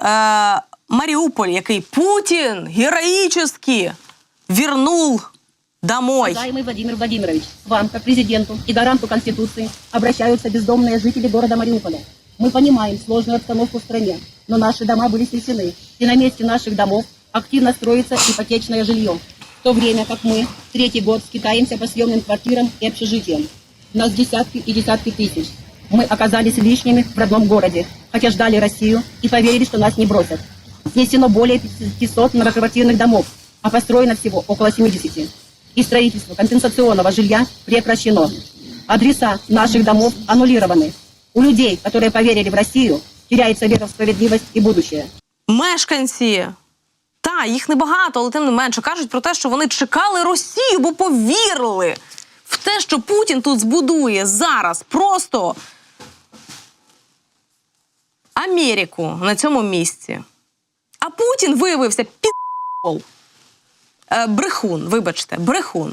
е, Маріуполь, який Путін героїчно вернув домой. Уважаемый Владимир Владимирович, к вам, как президенту и гаранту Конституции, обращаются бездомные жители города Мариуполя. Мы понимаем сложную обстановку в стране, но наши дома были снесены, и на месте наших домов активно строится ипотечное жилье. В то время как мы третий год скитаемся по съемным квартирам и общежитиям. Нас десятки и десятки тысяч. Мы оказались лишними в родном городе, хотя ждали Россию и поверили, что нас не бросят. Снесено более 500 многоквартирных домов, а построено всего около 70 и строительство компенсационного жилья прекращено. Адреса наших домов аннулированы. У людей, которые поверили в Россию, теряется вера в справедливость и будущее. Мешканці. Та, їх небагато, але тим не менше кажуть про те, що вони чекали Росію, бо повірили в те, що Путін тут збудує зараз просто Америку на цьому місці. А Путін виявився під Е, брехун, вибачте, брехун.